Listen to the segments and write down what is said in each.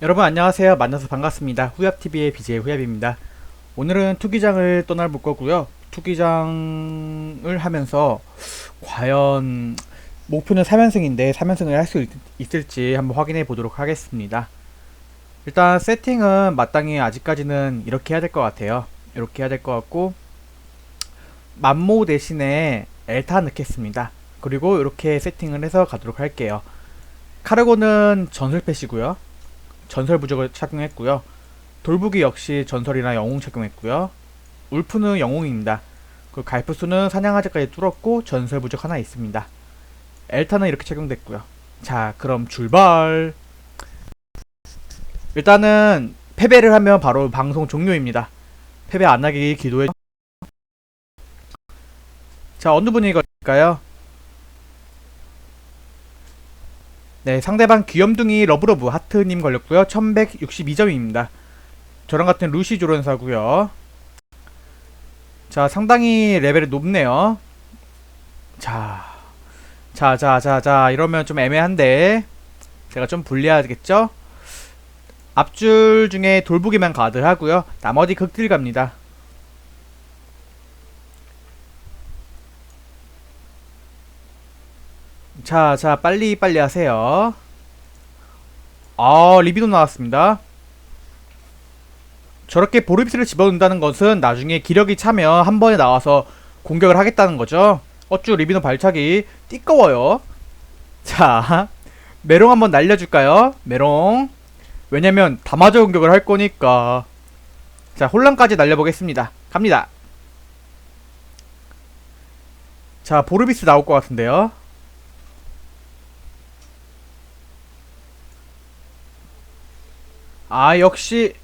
여러분 안녕하세요. 만나서 반갑습니다. 후협TV의 BJ 후협입니다. 오늘은 투기장을 떠나볼 거고요. 투기장을 하면서 과연 목표는 3연승인데 3연승을 할 수 있을지 한번 확인해 보도록 하겠습니다. 일단 세팅은 마땅히 아직까지는 이렇게 해야 될 것 같아요. 이렇게 해야 될 것 같고 만모 대신에 엘타 넣겠습니다. 그리고 이렇게 세팅을 해서 가도록 할게요. 카르고는 전설 패시고요. 전설 부적을 착용했고요. 돌부기 역시 전설이나 영웅 착용했고요. 울프는 영웅입니다. 그 갈프수는 사냥아지까지 뚫었고 전설 부적 하나 있습니다. 엘타는 이렇게 착용됐고요. 자, 그럼 출발. 일단은 패배를 하면 바로 방송 종료입니다. 패배 안 하기 기도해. 자, 어느 분이 걸까요? 네, 상대방 귀염둥이 러브러브 하트님 걸렸고요. 1162점입니다. 저랑 같은 루시 조련사고요. 자, 상당히 레벨이 높네요. 자, 자, 자, 자, 자, 이러면 좀 애매한데 제가 좀 불리하겠죠? 앞줄 중에 돌보기만 가드 하고요. 나머지 극딜 갑니다. 자, 자, 빨리 빨리 하세요. 아, 리비도 나왔습니다. 저렇게 보르비스를 집어넣는다는 것은 나중에 기력이 차면 한 번에 나와서 공격을 하겠다는 거죠. 어쭈 리비노 발차기 띠꺼워요. 자, 메롱 한번 날려줄까요? 메롱. 왜냐면 다 맞아 공격을 할 거니까. 자, 혼란까지 날려보겠습니다. 갑니다. 자, 보르비스 나올 것 같은데요. 아 역시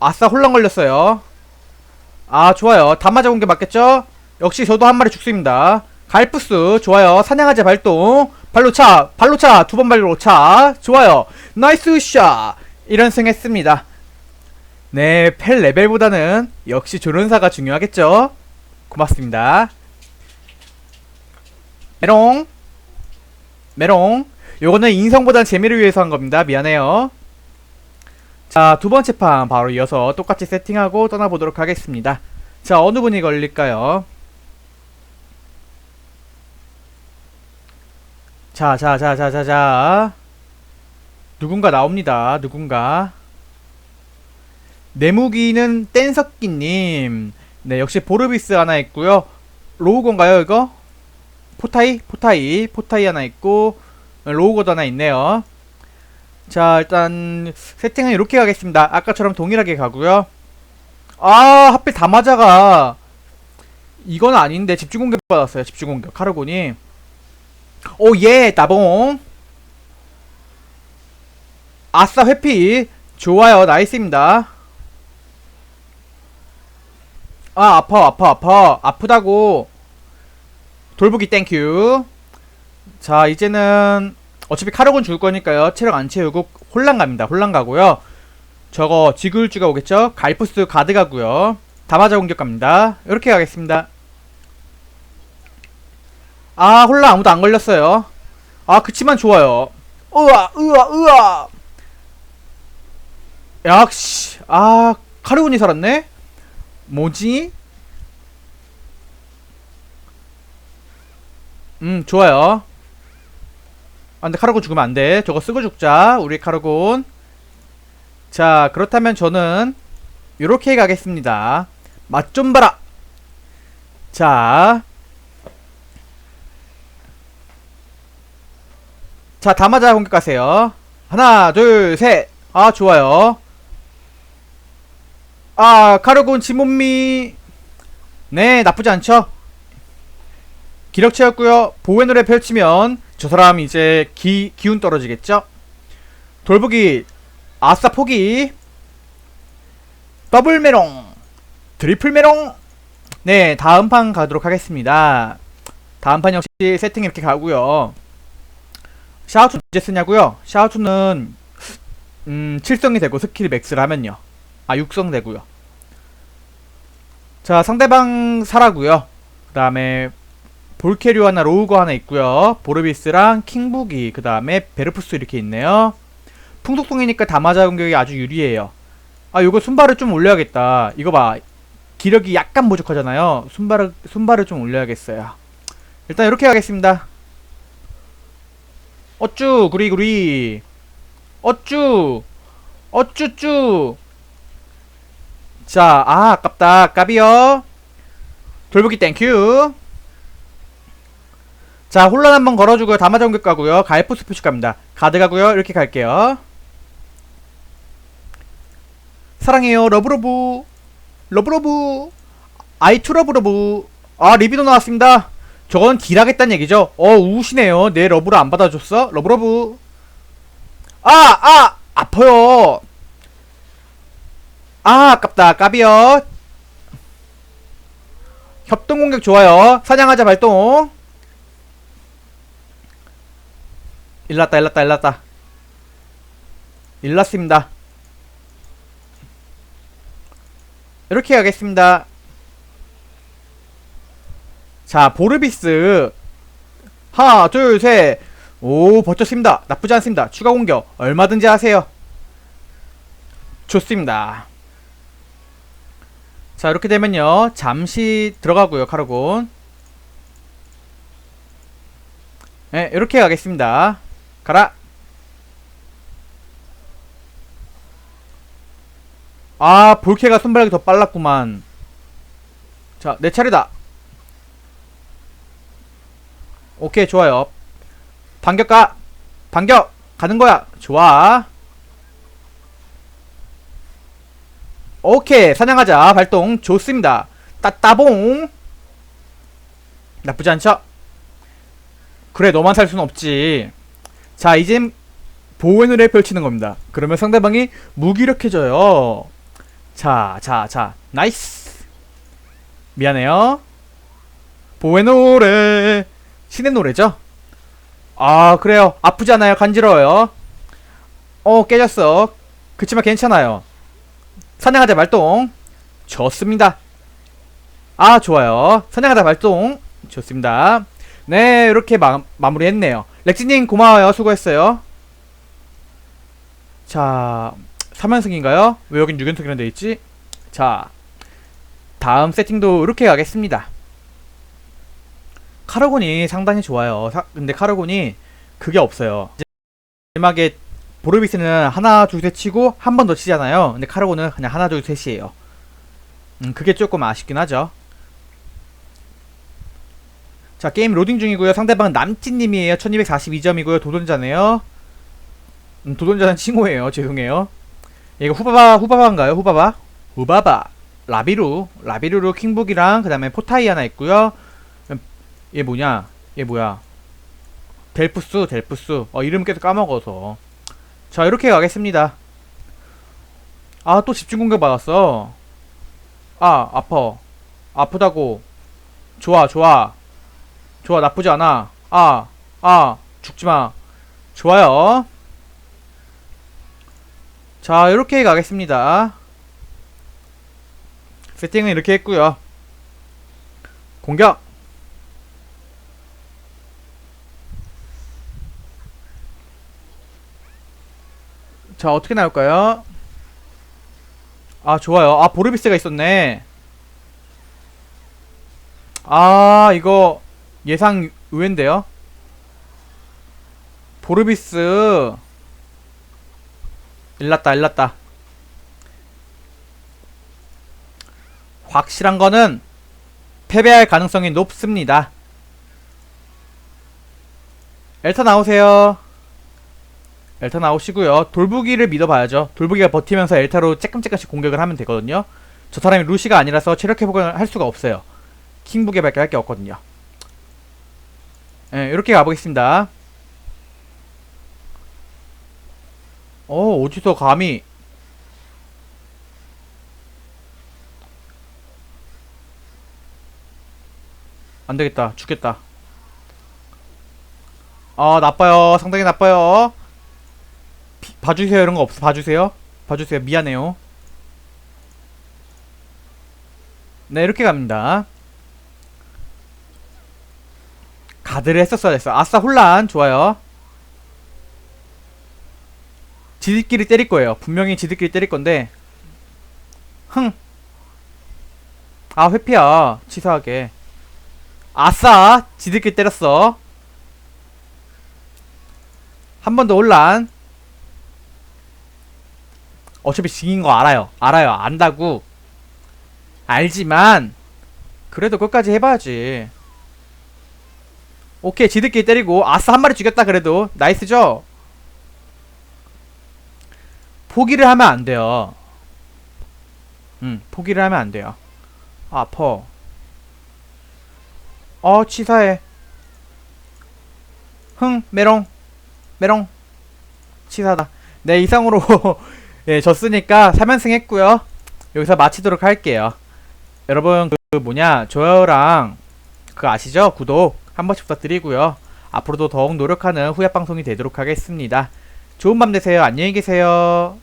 아싸 혼란 걸렸어요. 아 좋아요. 다 맞아 공격 맞겠죠? 역시 저도 한 마리 죽습니다. 갈프스 좋아요. 사냥하자 발동. 발로 차 발로 차 두 번 발로 차. 좋아요. 나이스 샷! 1연승 했습니다. 네 펠 레벨보다는 역시 조련사가 중요하겠죠? 고맙습니다. 메롱. 메롱 요거는 인성보단 재미를 위해서 한 겁니다. 미안해요. 자, 두 번째 판 바로 이어서 똑같이 세팅하고 떠나보도록 하겠습니다. 자, 어느 분이 걸릴까요? 자, 자, 자, 자, 자, 자. 누군가 나옵니다. 누군가. 내무기는 뗀석기님. 네, 역시 보르비스 하나 있고요. 로우건가요, 이거? 포타이? 포타이. 포타이 하나 있고, 로우고도 하나 있네요. 자, 일단 세팅은 이렇게 가겠습니다. 아까처럼 동일하게 가고요. 아, 하필 다 맞아가. 이건 아닌데 집중 공격 받았어요. 집중 공격. 카르곤이. 오, 예, 따봉. 아싸, 회피. 좋아요. 나이스입니다. 아, 아파, 아파, 아파. 아프다고. 돌보기 땡큐. 자 이제는 어차피 카르곤 줄 거니까요. 체력 안 채우고 혼란 갑니다. 혼란 가고요. 저거 지글주가 오겠죠? 갈프스 가드 가고요. 다 맞아 공격 갑니다. 이렇게 가겠습니다. 아 혼란 아무도 안 걸렸어요. 아 그치만 좋아요. 으아 으아 으아 역시 아 카르곤이 살았네? 뭐지? 음 좋아요 안 돼 카르곤 죽으면 안 돼 저거 쓰고 죽자 우리 카르곤 자 그렇다면 저는 요렇게 가겠습니다 맛 좀 봐라 자 자, 다 맞아 공격 가세요. 하나, 둘, 셋. 아, 좋아요. 아, 카르곤 지몬미. 네, 나쁘지 않죠? 기력 채웠고요. 보회 노래 펼치면 저 사람 이제 기, 기운 떨어지겠죠? 돌보기 아싸 포기. 더블 메롱 트리플 메롱. 네 다음 판 가도록 하겠습니다. 다음 판 역시 세팅 이렇게 가고요. 샤우투 언제 쓰냐고요? 샤우투는 음 7성이 되고 스킬 맥스를 하면요. 아 6성 되고요. 자 상대방 사라고요. 그 다음에 볼케류 하나 로우거 하나 있고요 보르비스랑 킹부기 그 다음에 베르푸스 이렇게 있네요 풍속통이니까 다마자 공격이 아주 유리해요. 아, 요거 순발을 좀 올려야겠다. 이거 봐. 기력이 약간 부족하잖아요. 순발을, 순발을 좀 올려야겠어요. 일단 이렇게 하겠습니다. 어쭈, 구리구리. 어쭈, 어쭈쭈. 자, 아, 아깝다. 까비요. 돌보기 땡큐. 자, 혼란 한번 걸어주고요. 다마자 공격 가고요. 가이포스 표시 갑니다. 가드 가고요. 이렇게 갈게요. 사랑해요. 러브러브. 러브러브. 아이투 러브러브. 아, 리비도 나왔습니다. 저건 딜하겠다는 얘기죠. 어, 우시네요. 내 러브를 안 받아줬어? 러브러브. 아, 아! 아파요. 아, 아깝다. 까비요. 협동 공격 좋아요. 사냥하자 발동. 일났다, 일났다, 일났다. 일났습니다. 이렇게 하겠습니다. 자, 보르비스. 하나, 둘, 셋. 오, 버텼습니다. 나쁘지 않습니다. 추가 공격. 얼마든지 하세요. 좋습니다. 자, 이렇게 되면요. 잠시 들어가고요, 카르곤. 네, 이렇게 가겠습니다. 가라. 아, 볼케가 손발이 더 빨랐구만. 자, 내 차례다. 오케이, 좋아요. 반격 가! 반격! 가는 거야! 좋아. 오케이, 사냥하자. 발동. 좋습니다. 따따봉! 나쁘지 않죠? 그래, 너만 살 수는 없지. 자, 이젠 보호의 노래 펼치는 겁니다. 그러면 상대방이 무기력해져요. 자, 자, 자. 나이스. 미안해요. 보호의 노래. 신의 노래죠? 아, 그래요. 아프지 않아요. 간지러워요. 어, 깨졌어. 그치만 괜찮아요. 사냥하자 발동. 좋습니다. 아, 좋아요. 사냥하자 발동. 좋습니다. 네, 이렇게 마, 마무리했네요. 렉지님 고마워요. 수고했어요. 자, 3연승인가요? 왜 여긴 6연승이라 돼있지? 자, 다음 세팅도 이렇게 가겠습니다. 카르곤이 상당히 좋아요. 사- 근데 카르곤이 그게 없어요. 마지막에 보르비스는 하나, 둘, 셋 치고 한 번 더 치잖아요. 근데 카르곤은 그냥 하나, 둘, 셋이에요. 음, 그게 조금 아쉽긴 하죠. 자, 게임 로딩 중이고요. 상대방은 남찌님이에요. 1242점이고요. 도전자네요. 음, 도전자는 칭호예요. 죄송해요. 이거 후바바, 후바바인가요? 후바바? 후바바. 라비루. 라비루로 킹북이랑 그 다음에 포타이 하나 있고요. 음, 얘 뭐냐? 얘 뭐야? 델푸스, 델푸스. 어, 이름 계속 까먹어서. 자, 이렇게 가겠습니다. 아, 또 집중 공격 받았어. 아, 아파. 아프다고. 좋아, 좋아. 좋아, 나쁘지 않아. 아, 아, 죽지마. 좋아요. 자, 이렇게 가겠습니다. 세팅은 이렇게 했고요. 공격! 자, 어떻게 나올까요? 아, 좋아요. 아, 보르비스가 있었네. 아, 이거 예상 의외인데요? 보르비스. 일났다 일났다. 확실한 거는 패배할 가능성이 높습니다. 엘타 나오세요. 엘타 나오시고요. 돌부기를 믿어봐야죠. 돌부기가 버티면서 엘타로 쬐끔쬐끔씩 공격을 하면 되거든요. 저 사람이 루시가 아니라서 체력 회복을 할 수가 없어요. 킹북에 밖에 할 게 없거든요 예, 이렇게 가보겠습니다. 어, 어디서 감히. 안 되겠다. 죽겠다. 아, 나빠요. 상당히 나빠요. 비- 봐주세요. 이런 거 없어. 봐주세요. 봐주세요. 미안해요. 네, 이렇게 갑니다. 가드를 했었어야 됐어. 아싸 혼란 좋아요. 지들끼리 때릴 거예요. 분명히 지들끼리 때릴 건데 흥. 아 회피야 치사하게. 아싸 지들끼리 때렸어. 한 번더 올란. 어차피 지긴 거 알아요. 알아요. 안다고. 알지만 그래도 끝까지 해봐야지. 오케이 지들끼리 때리고 아싸 한 마리 죽였다 그래도 나이스죠? 포기를 하면 안 돼요. 음 포기를 하면 안 돼요. 아, 아퍼. 어 치사해. 흥 메롱 메롱 치사다. 네 이상으로 예 졌으니까 3연승 했고요. 여기서 마치도록 할게요. 여러분 그 뭐냐 좋아요랑 그 아시죠? 구독 한 번씩 부탁드리고요. 앞으로도 더욱 노력하는 후야 방송이 되도록 하겠습니다. 좋은 밤 되세요. 안녕히 계세요.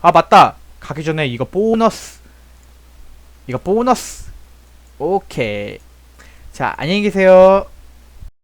아 맞다. 가기 전에 이거 보너스. 이거 보너스. 오케이. 자 안녕히 계세요.